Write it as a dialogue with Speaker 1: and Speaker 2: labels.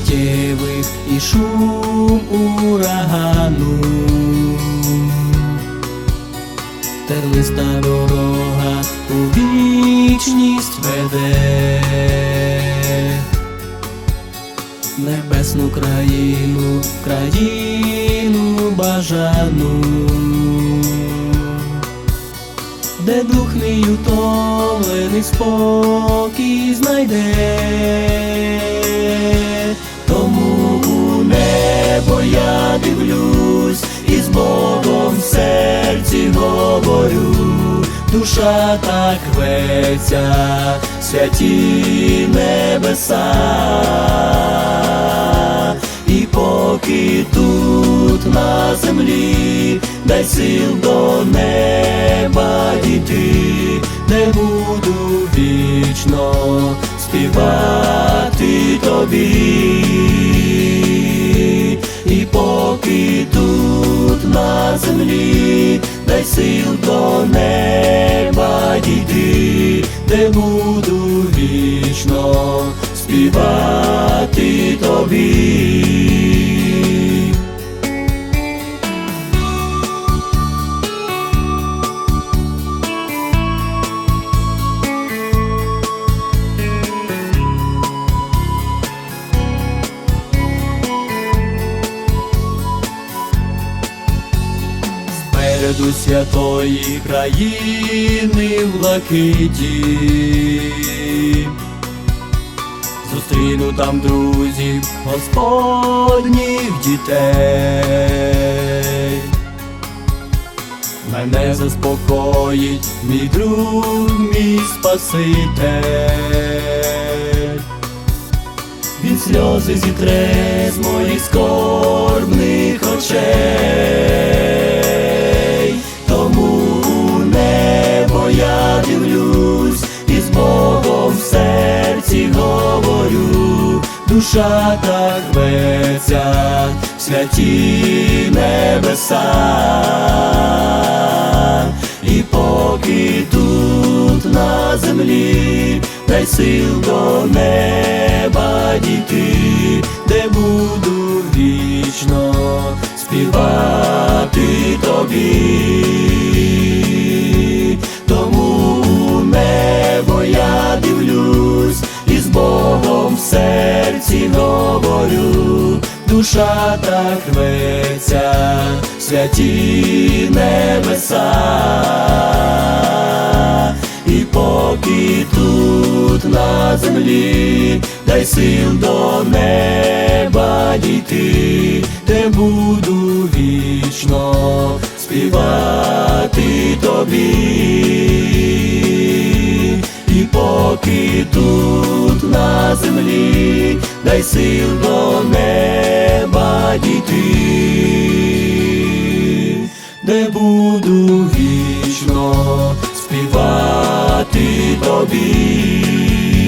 Speaker 1: життєвих і шум урагану. Терлиста дорога у вічність веде. Небесну країну, країну бажану, де дух мій утомлений спокій знайде, говорю. Душа так рветься, святі небеса, і поки тут на землі, дай сил до неба дійти, де буду вічно співати тобі, і поки тут на землі, дай сил до неба дійти, де буду вічно співати тобі. Спереду святої країни в лакиті Зустріну там друзів, Господніх дітей. Мене заспокоїть мій друг, мій Спаситель. Він сльози зітре з моїх скорбних душа так рветься, святі небеса, і поки тут на землі, дай сил до неба дійти, де буду вічно співати тобі. Душа так рветься, святі небеса, і поки тут на землі, дай сил до неба дійти, де буду вічно співати тобі, і поки тут на землі, дай сил до неба дійти, де буду вічно співати тобі.